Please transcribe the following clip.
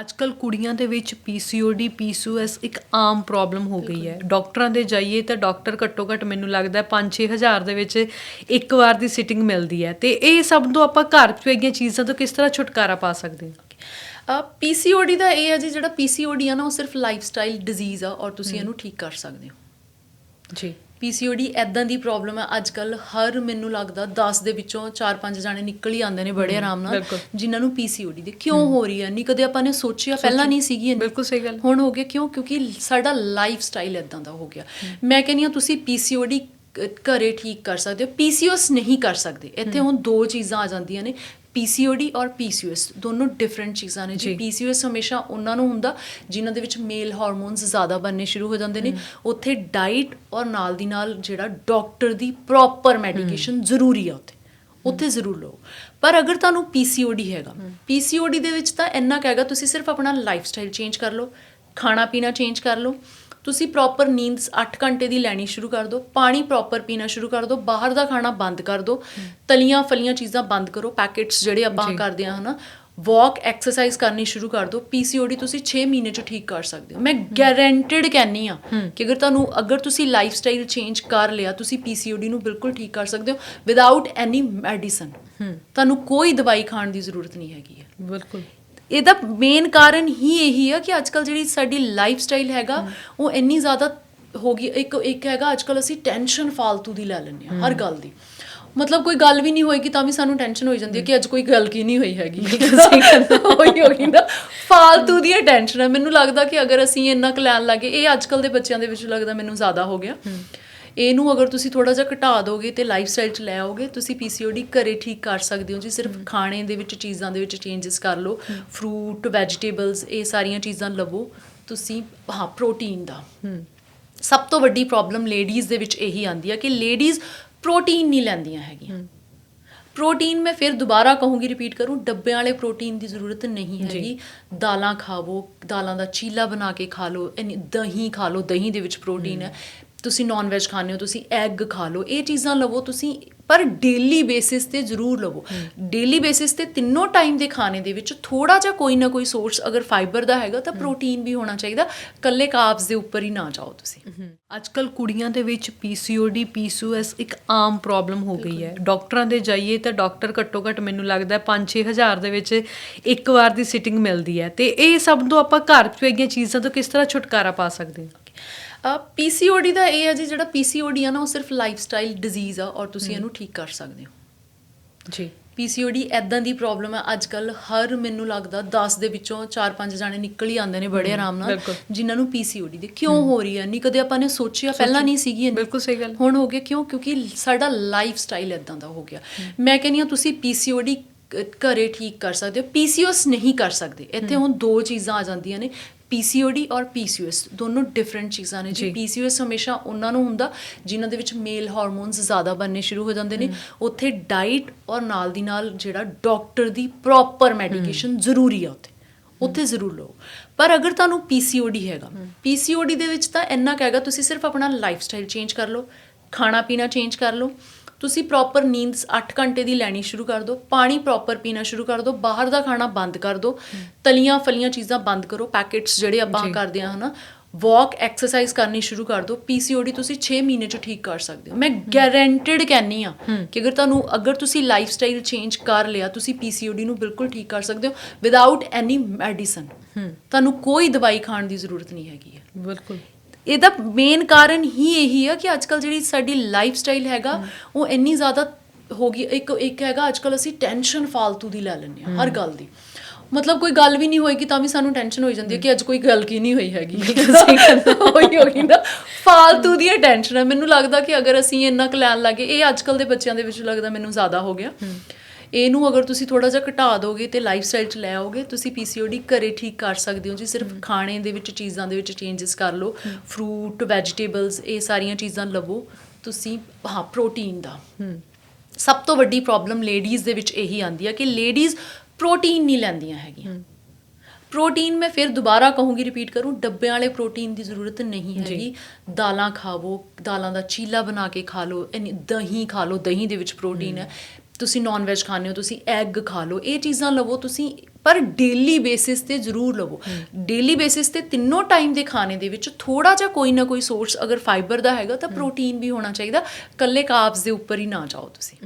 ਅੱਜਕੱਲ ਕੁੜੀਆਂ ਦੇ ਵਿੱਚ PCOD PCOS ਇੱਕ ਆਮ ਪ੍ਰੋਬਲਮ ਹੋ ਗਈ ਹੈ। ਡਾਕਟਰਾਂ ਦੇ ਜਾਈਏ ਤਾਂ ਡਾਕਟਰ ਘੱਟੋ ਘੱਟ ਮੈਨੂੰ ਲੱਗਦਾ 5-6 ਹਜ਼ਾਰ ਦੇ ਵਿੱਚ ਇੱਕ ਵਾਰ ਦੀ ਸਿਟਿੰਗ ਮਿਲਦੀ ਹੈ। ਤੇ ਇਹ ਸਭ ਤੋਂ ਆਪਾਂ ਘਰ ਪਈਆਂ ਚੀਜ਼ਾਂ ਤੋਂ ਕਿਸ ਤਰ੍ਹਾਂ ਛੁਟਕਾਰਾ ਪਾ ਸਕਦੇ ਹਾਂ? ਪੀਸੀਓਡੀ ਦਾ ਇਹ ਹੈ ਜੀ ਜਿਹੜਾ ਪੀਸੀਓਡੀ ਆ ਨਾ ਉਹ ਸਿਰਫ ਲਾਈਫਸਟਾਈਲ ਡਿਜ਼ੀਜ਼ ਆ ਔਰ ਤੁਸੀਂ ਇਹਨੂੰ ਠੀਕ ਕਰ ਸਕਦੇ ਹੋ। ਜੀ। ਪੀਸੀਓਡੀ ਐਦਾਂ ਦੀ ਪ੍ਰੋਬਲਮ ਹੈ ਅੱਜ ਕੱਲ ਹਰ ਮੈਨੂੰ ਲੱਗਦਾ 10 ਦੇ ਵਿੱਚੋਂ 4-5 ਜਾਣੇ ਨਿਕਲ ਹੀ ਆਉਂਦੇ ਨੇ ਬੜੇ ਆਰਾਮ ਨਾਲ। ਜਿਨ੍ਹਾਂ ਨੂੰ ਪੀਸੀਓਡੀ ਦੀ ਕਿਉਂ ਹੋ ਰਹੀ ਹੈ ਨਹੀਂ ਕਦੇ ਆਪਾਂ ਨੇ ਸੋਚਿਆ? ਪਹਿਲਾਂ ਨਹੀਂ ਸੀਗੀ। ਬਿਲਕੁਲ ਸਹੀ ਗੱਲ। ਹੁਣ ਹੋ ਗਿਆ ਕਿਉਂ? ਕਿਉਂਕਿ ਸਾਡਾ ਲਾਈਫ ਸਟਾਈਲ ਇਦਾਂ ਦਾ ਹੋ ਗਿਆ। ਮੈਂ ਕਹਿੰਦੀ ਹਾਂ ਤੁਸੀਂ ਪੀਸੀਓਡੀ ਘਰੇ ਠੀਕ ਕਰ ਸਕਦੇ ਹੋ ਪੀਸੀਓਐਸ ਨਹੀਂ ਕਰ ਸਕਦੇ। ਇੱਥੇ ਹੁਣ ਦੋ ਚੀਜ਼ਾਂ ਆ ਜਾਂਦੀਆਂ ਨੇ। ਪੀਸੀਓਡੀ ਔਰ ਪੀਸੀਓਐਸ ਦੋਨੋਂ ਡਿਫਰੈਂਟ ਚੀਜ਼ਾਂ ਨੇ। ਜੀ। ਪੀਸੀਓਐਸ ਹਮੇਸ਼ਾ ਉਹਨਾਂ ਨੂੰ ਹੁੰਦਾ ਜਿਨ੍ਹਾਂ ਦੇ ਵਿੱਚ ਮੇਲ ਹਾਰਮੋਨਸ ਜ਼ਿਆਦਾ ਬਣਨੇ ਸ਼ੁਰੂ ਹੋ ਜਾਂਦੇ ਨੇ ਉੱਥੇ ਡਾਈਟ ਔਰ ਨਾਲ ਦੀ ਨਾਲ ਜਿਹੜਾ ਡਾਕਟਰ ਦੀ ਪ੍ਰੋਪਰ ਮੈਡੀਕੇਸ਼ਨ ਜ਼ਰੂਰੀ ਆ ਉੱਥੇ। ਉੱਥੇ ਜ਼ਰੂਰ ਲਓ। ਪਰ ਅਗਰ ਤੁਹਾਨੂੰ ਪੀਸੀਓਡੀ ਹੈਗਾ ਪੀਸੀਓਡੀ ਦੇ ਵਿੱਚ ਤਾਂ ਇੰਨਾ ਕੁ ਹੈਗਾ ਤੁਸੀਂ ਸਿਰਫ ਆਪਣਾ ਲਾਈਫ ਸਟਾਈਲ ਚੇਂਜ ਕਰ ਲਓ ਖਾਣਾ ਪੀਣਾ ਚੇਂਜ ਕਰ ਲਓ ਤੁਸੀਂ ਪ੍ਰੋਪਰ ਨੀਂਦ 8 ਘੰਟੇ ਦੀ ਲੈਣੀ ਸ਼ੁਰੂ ਕਰ ਦਿਓ ਪਾਣੀ ਪ੍ਰੋਪਰ ਪੀਣਾ ਸ਼ੁਰੂ ਕਰ ਦਿਓ ਬਾਹਰ ਦਾ ਖਾਣਾ ਬੰਦ ਕਰ ਦਿਓ ਤਲੀਆਂ ਫਲੀਆਂ ਚੀਜ਼ਾਂ ਬੰਦ ਕਰੋ ਪੈਕੇਟਸ ਜਿਹੜੇ ਆਪਾਂ। ਕਰਦੇ ਆ ਹਨਾ ਵਾਕ ਐਕਸਰਸਾਈਜ਼ ਕਰਨੀ ਸ਼ੁਰੂ ਕਰ ਦਿਓ ਪੀਸੀਓਡੀ ਤੁਸੀਂ 6 ਮਹੀਨੇ ਚ ਠੀਕ ਕਰ ਸਕਦੇ ਹੋ। ਮੈਂ ਗਾਰੰਟੀਡ ਕਹਿੰਨੀ ਆ ਕਿ ਅਗਰ ਤੁਹਾਨੂੰ ਅਗਰ ਤੁਸੀਂ ਲਾਈਫ ਸਟਾਈਲ ਚੇਂਜ ਕਰ ਲਿਆ ਤੁਸੀਂ ਪੀਸੀਓਡੀ ਨੂੰ ਬਿਲਕੁਲ ਠੀਕ ਕਰ ਸਕਦੇ ਹੋ ਵਿਦਆਊਟ ਐਨੀ ਮੈਡੀਸਨ ਤੁਹਾਨੂੰ ਕੋਈ ਦਵਾਈ ਖਾਣ ਦੀ ਜ਼ਰੂਰਤ ਨਹੀਂ ਹੈਗੀ ਹੈ। ਬਿਲਕੁਲ। ਇਹਦਾ ਮੇਨ ਕਾਰਨ ਹੀ ਇਹੀ ਆ ਕਿ ਅੱਜਕੱਲ ਜਿਹੜੀ ਸਾਡੀ ਲਾਈਫ ਸਟਾਈਲ ਹੈਗਾ ਉਹ ਇੰਨੀ ਜ਼ਿਆਦਾ ਹੋ ਗਈ ਇੱਕ ਇੱਕ ਹੈਗਾ ਅੱਜਕੱਲ ਅਸੀਂ ਟੈਨਸ਼ਨ ਫਾਲਤੂ ਦੀ ਲੈ ਲੈਂਦੇ ਆ ਹਰ ਗੱਲ ਦੀ। ਮਤਲਬ ਕੋਈ ਗੱਲ ਵੀ ਨਹੀਂ ਹੋਏਗੀ ਤਾਂ ਵੀ ਸਾਨੂੰ ਟੈਨਸ਼ਨ ਹੋਈ ਜਾਂਦੀ ਹੈ ਕਿ ਅੱਜ ਕੋਈ ਗੱਲ ਕੀ ਨਹੀਂ ਹੋਈ ਹੈਗੀ। ਹੋਈ ਹੋਈ ਨਾ ਫਾਲਤੂ ਦੀਆਂ ਟੈਨਸ਼ਨ ਹੈ ਮੈਨੂੰ ਲੱਗਦਾ ਕਿ ਅਗਰ ਅਸੀਂ ਇੰਨਾ ਕੁ ਲੈਣ ਲੱਗੇ ਇਹ ਅੱਜਕੱਲ ਦੇ ਬੱਚਿਆਂ ਦੇ ਵਿੱਚ ਲੱਗਦਾ ਮੈਨੂੰ ਜ਼ਿਆਦਾ ਹੋ ਗਿਆ। ਇਹਨੂੰ ਅਗਰ ਤੁਸੀਂ ਥੋੜਾ ਜਿਹਾ ਘਟਾ ਦੋਗੇ ਤੇ ਲਾਈਫ ਸਟਾਈਲ ਚ ਲੈ ਆਓਗੇ ਤੁਸੀਂ ਪੀਸੀਓਡੀ ਘਰੇ ਠੀਕ ਕਰ ਸਕਦੇ ਹੋ ਜੀ। ਸਿਰਫ ਖਾਣੇ ਦੇ ਵਿੱਚ ਚੀਜ਼ਾਂ ਦੇ ਵਿੱਚ ਚੇਂਜਸ ਕਰ ਲਓ। ਫਰੂਟ ਵੈਜੀਟੇਬਲਸ ਇਹ ਸਾਰੀਆਂ ਚੀਜ਼ਾਂ ਲਵੋ। ਤੁਸੀਂ ਹਾਂ ਪ੍ਰੋਟੀਨ ਦਾ। ਸਭ ਤੋਂ ਵੱਡੀ ਪ੍ਰੋਬਲਮ ਲੇਡੀਜ਼ ਦੇ ਵਿੱਚ ਇਹੀ ਆਂਦੀ ਹੈ ਕਿ ਲੇਡੀਜ਼ ਪ੍ਰੋਟੀਨ ਨਹੀਂ ਲੈਂਦੀਆਂ ਹੈਗੀਆਂ। ਪ੍ਰੋਟੀਨ ਮੈਂ ਫਿਰ ਦੁਬਾਰਾ ਕਹੂੰਗੀ ਰਿਪੀਟ ਕਰੂੰ ਡੱਬਿਆਂ ਵਾਲੇ ਪ੍ਰੋਟੀਨ ਦੀ ਜ਼ਰੂਰਤ ਨਹੀਂ। ਹੈਗੀ। ਦਾਲਾਂ ਖਾਵੋ ਦਾਲਾਂ ਦਾ ਚੀਲਾ ਬਣਾ ਕੇ ਖਾ ਲਓ ਦਹੀਂ ਖਾ ਲਓ ਦਹੀਂ ਦੇ ਵਿੱਚ ਪ੍ਰੋਟੀਨ ਹੈ। ਤੁਸੀਂ ਨਾਨ ਵੈਜ ਖਾਂਦੇ ਹੋ ਤੁਸੀਂ ਐਗ ਖਾ ਲਓ ਇਹ ਚੀਜ਼ਾਂ ਲਵੋ ਤੁਸੀਂ ਪਰ ਡੇਲੀ ਬੇਸਿਸ ਤੇ ਜ਼ਰੂਰ ਲਵੋ। ਡੇਲੀ ਬੇਸਿਸ ਤੇ ਤਿੰਨੋਂ ਟਾਈਮ ਦੇ ਖਾਣੇ ਦੇ ਵਿੱਚ ਥੋੜਾ ਜਿਹਾ ਕੋਈ ਨਾ ਕੋਈ ਸੋਰਸ ਅਗਰ ਫਾਈਬਰ ਦਾ ਹੈਗਾ ਤਾਂ ਪ੍ਰੋਟੀਨ ਵੀ ਹੋਣਾ ਚਾਹੀਦਾ ਕੱਲੇ ਕਾਰਬਸ ਦੇ ਉੱਪਰ ਹੀ ਨਾ ਜਾਓ ਤੁਸੀਂ। ਅੱਜਕੱਲ ਕੁੜੀਆਂ ਦੇ ਵਿੱਚ PCOD PCOS ਇੱਕ ਆਮ ਪ੍ਰੋਬਲਮ ਹੋ ਗਈ ਹੈ। ਡਾਕਟਰਾਂ ਦੇ ਜਾਈਏ ਤਾਂ ਡਾਕਟਰ ਘੱਟੋ ਘੱਟ ਮੈਨੂੰ ਲੱਗਦਾ 5-6 ਹਜ਼ਾਰ ਦੇ ਵਿੱਚ ਇੱਕ ਵਾਰ ਦੀ ਸਿਟਿੰਗ ਮਿਲਦੀ ਹੈ। ਤੇ ਇਹ ਸਭ ਤੋਂ ਆਪਾਂ ਘਰ ਪਈਆਂ ਚੀਜ਼ਾਂ ਤੋਂ ਕਿਸ ਤਰ੍ਹਾਂ ਛੁਟਕਾਰਾ ਪਾ ਸਕਦੇ ਹਾਂ? ਪੀਸੀਓਡੀ ਦਾ ਇਹ ਹੈ ਜੀ ਜਿਹੜਾ ਪੀਸੀਓਡੀ ਆ ਨਾ ਉਹ ਸਿਰਫ ਲਾਈਫਸਟਾਈਲ ਡਿਜ਼ੀਜ਼ ਆ ਔਰ ਤੁਸੀਂ ਇਹਨੂੰ ਠੀਕ ਕਰ ਸਕਦੇ ਹੋ। ਜੀ। ਪੀਸੀਓਡੀ ਐਦਾਂ ਦੀ ਪ੍ਰੋਬਲਮ ਹੈ ਅੱਜ ਕੱਲ ਹਰ ਮੈਨੂੰ ਲੱਗਦਾ 10 ਦੇ ਵਿੱਚੋਂ 4-5 ਜਾਣੇ ਨਿਕਲ ਹੀ ਆਉਂਦੇ ਨੇ ਬੜੇ ਆਰਾਮ ਨਾਲ। ਜਿਨ੍ਹਾਂ ਨੂੰ ਪੀਸੀਓਡੀ ਦੀ ਕਿਉਂ ਹੋ। ਰਹੀ ਹੈ? ਨਹੀਂ ਕਦੇ ਆਪਾਂ ਨੇ ਸੋਚਿਆ ਪਹਿਲਾਂ ਨਹੀਂ ਸੀਗੀ। ਬਿਲਕੁਲ ਸਹੀ ਗੱਲ। ਹੁਣ ਹੋ ਗਿਆ ਕਿਉਂ? ਕਿਉਂਕਿ ਸਾਡਾ ਲਾਈਫ ਸਟਾਈਲ ਇਦਾਂ ਦਾ ਹੋ ਗਿਆ। ਮੈਂ ਕਹਿੰਦੀ ਹਾਂ ਤੁਸੀਂ ਪੀਸੀਓਡੀ ਘਰੇ ਠੀਕ ਕਰ ਸਕਦੇ ਹੋ ਪੀਸੀਓਐਸ ਨਹੀਂ ਕਰ ਸਕਦੇ। ਇੱਥੇ ਹੁਣ ਦੋ ਚੀਜ਼ਾਂ ਆ ਜਾਂਦੀਆਂ ਨੇ। ਪੀਸੀਓਡੀ ਔਰ ਪੀਸੀਓਐਸ ਦੋਨੋਂ ਡਿਫਰੈਂਟ ਚੀਜ਼ਾਂ ਨੇ। ਜੀ। ਪੀਸੀਓਐਸ ਹਮੇਸ਼ਾ ਉਹਨਾਂ ਨੂੰ ਹੁੰਦਾ ਜਿਨ੍ਹਾਂ ਦੇ ਵਿੱਚ ਮੇਲ ਹਾਰਮੋਨਸ ਜ਼ਿਆਦਾ ਬਣਨੇ ਸ਼ੁਰੂ ਹੋ ਜਾਂਦੇ ਨੇ ਉੱਥੇ ਡਾਈਟ ਔਰ ਨਾਲ ਦੀ ਨਾਲ ਜਿਹੜਾ ਡਾਕਟਰ ਦੀ ਪ੍ਰੋਪਰ ਮੈਡੀਕੇਸ਼ਨ ਜ਼ਰੂਰੀ ਆ ਉੱਥੇ। ਉੱਥੇ ਜ਼ਰੂਰ ਲਓ। ਪਰ ਅਗਰ ਤੁਹਾਨੂੰ ਪੀਸੀਓਡੀ ਹੈਗਾ ਪੀਸੀਓਡੀ ਦੇ ਵਿੱਚ ਤਾਂ ਇੰਨਾ ਕੁ ਹੈਗਾ ਤੁਸੀਂ ਸਿਰਫ ਆਪਣਾ ਲਾਈਫ ਸਟਾਈਲ ਚੇਂਜ ਕਰ ਲਓ ਖਾਣਾ ਪੀਣਾ ਚੇਂਜ ਕਰ ਲਓ ਤੁਸੀਂ ਪ੍ਰੋਪਰ ਨੀਂਦ 8 ਘੰਟੇ ਦੀ ਲੈਣੀ ਸ਼ੁਰੂ ਕਰ ਦਿਓ ਪਾਣੀ ਪ੍ਰੋਪਰ ਪੀਣਾ ਸ਼ੁਰੂ ਕਰ ਦਿਓ ਬਾਹਰ ਦਾ ਖਾਣਾ ਬੰਦ ਕਰ ਦਿਓ ਤਲੀਆਂ ਫਲੀਆਂ ਚੀਜ਼ਾਂ ਬੰਦ ਕਰੋ ਪੈਕੇਟਸ ਜਿਹੜੇ ਆਪਾਂ। ਕਰਦੇ ਆ ਹਨਾ ਵਾਕ ਐਕਸਰਸਾਈਜ਼ ਕਰਨੀ ਸ਼ੁਰੂ ਕਰ ਦਿਓ ਪੀਸੀਓਡੀ ਤੁਸੀਂ 6 ਮਹੀਨੇ ਚ ਠੀਕ ਕਰ ਸਕਦੇ ਹੋ। ਮੈਂ ਗਾਰੰਟੀਡ ਕਹਿੰਨੀ ਆ ਕਿ ਅਗਰ ਤੁਹਾਨੂੰ ਅਗਰ ਤੁਸੀਂ ਲਾਈਫ ਸਟਾਈਲ ਚੇਂਜ ਕਰ ਲਿਆ ਤੁਸੀਂ ਪੀਸੀਓਡੀ ਨੂੰ ਬਿਲਕੁਲ ਠੀਕ ਕਰ ਸਕਦੇ ਹੋ ਵਿਦਆਊਟ ਐਨੀ ਮੈਡੀਸਨ ਤੁਹਾਨੂੰ ਕੋਈ ਦਵਾਈ ਖਾਣ ਦੀ ਜ਼ਰੂਰਤ ਨਹੀਂ ਹੈਗੀ ਹੈ। ਬਿਲਕੁਲ। ਇਹਦਾ ਮੇਨ ਕਾਰਨ ਹੀ ਇਹੀ ਆ ਕਿ ਅੱਜਕੱਲ ਜਿਹੜੀ ਸਾਡੀ ਲਾਈਫ ਸਟਾਈਲ ਹੈਗਾ ਉਹ ਇੰਨੀ ਜ਼ਿਆਦਾ ਹੋ ਗਈ ਇੱਕ ਇੱਕ ਹੈਗਾ ਅੱਜਕੱਲ ਅਸੀਂ ਟੈਨਸ਼ਨ ਫਾਲਤੂ ਦੀ ਲੈ ਲੈਂਦੇ ਆ ਹਰ ਗੱਲ ਦੀ। ਮਤਲਬ ਕੋਈ ਗੱਲ ਵੀ ਨਹੀਂ ਹੋਏਗੀ ਤਾਂ ਵੀ ਸਾਨੂੰ ਟੈਨਸ਼ਨ ਹੋਈ ਜਾਂਦੀ ਹੈ ਕਿ ਅੱਜ ਕੋਈ ਗੱਲ ਕੀ ਨਹੀਂ ਹੋਈ ਹੈਗੀ। ਹੋਈ ਹੋਈ ਨਾ ਫਾਲਤੂ ਦੀਆਂ ਟੈਨਸ਼ਨ ਹੈ। ਮੈਨੂੰ ਲੱਗਦਾ ਕਿ ਅਗਰ ਅਸੀਂ ਇੰਨਾ ਕੁ ਲੈਣ ਲੱਗੇ ਇਹ ਅੱਜਕੱਲ ਦੇ ਬੱਚਿਆਂ ਦੇ ਵਿੱਚ ਲੱਗਦਾ ਮੈਨੂੰ ਜ਼ਿਆਦਾ ਹੋ ਗਿਆ। ਇਹਨੂੰ ਅਗਰ ਤੁਸੀਂ ਥੋੜਾ ਜਿਹਾ ਘਟਾ ਦੋਗੇ ਤੇ ਲਾਈਫ ਸਟਾਈਲ ਚ ਲੈ ਆਓਗੇ ਤੁਸੀਂ ਪੀਸੀਓਡੀ ਘਰੇ ਠੀਕ ਕਰ ਸਕਦੇ ਹੋ ਜੀ। ਸਿਰਫ ਖਾਣੇ ਦੇ ਵਿੱਚ ਚੀਜ਼ਾਂ ਦੇ ਵਿੱਚ ਚੇਂਜਸ ਕਰ ਲਓ। ਫਰੂਟ ਵੈਜੀਟੇਬਲਸ ਇਹ ਸਾਰੀਆਂ ਚੀਜ਼ਾਂ ਲਵੋ। ਤੁਸੀਂ ਹਾਂ ਪ੍ਰੋਟੀਨ ਦਾ। ਸਭ ਤੋਂ ਵੱਡੀ ਪ੍ਰੋਬਲਮ ਲੇਡੀਜ਼ ਦੇ ਵਿੱਚ ਇਹੀ ਆਂਦੀ ਹੈ ਕਿ ਲੇਡੀਜ਼ ਪ੍ਰੋਟੀਨ ਨਹੀਂ ਲੈਂਦੀਆਂ ਹੈਗੀਆਂ। ਪ੍ਰੋਟੀਨ ਮੈਂ ਫਿਰ ਦੁਬਾਰਾ ਕਹੂੰਗੀ ਰਿਪੀਟ ਕਰੂੰ ਡੱਬਿਆਂ ਵਾਲੇ ਪ੍ਰੋਟੀਨ ਦੀ ਜ਼ਰੂਰਤ ਨਹੀਂ। ਹੈਗੀ। ਦਾਲਾਂ ਖਾਵੋ ਦਾਲਾਂ ਦਾ ਚੀਲਾ ਬਣਾ ਕੇ ਖਾ ਲਓ ਦਹੀਂ ਖਾ ਲਓ ਦਹੀਂ ਦੇ ਵਿੱਚ ਪ੍ਰੋਟੀਨ ਹੈ। ਤੁਸੀਂ ਨਾਨ ਵੈਜ ਖਾਂਦੇ ਹੋ ਤੁਸੀਂ ਐਗ ਖਾ ਲਓ ਇਹ ਚੀਜ਼ਾਂ ਲਵੋ ਤੁਸੀਂ ਪਰ ਡੇਲੀ ਬੇਸਿਸ ਤੇ ਜ਼ਰੂਰ ਲਵੋ। ਡੇਲੀ ਬੇਸਿਸ ਤੇ ਤਿੰਨੋਂ ਟਾਈਮ ਦੇ ਖਾਣੇ ਦੇ ਵਿੱਚ ਥੋੜਾ ਜਿਹਾ ਕੋਈ ਨਾ ਕੋਈ ਸੋਰਸ ਅਗਰ ਫਾਈਬਰ ਦਾ ਹੈਗਾ ਤਾਂ ਪ੍ਰੋਟੀਨ ਵੀ ਹੋਣਾ ਚਾਹੀਦਾ ਕੱਲੇ ਕਾਰਬਸ ਦੇ ਉੱਪਰ ਹੀ ਨਾ ਜਾਓ ਤੁਸੀਂ।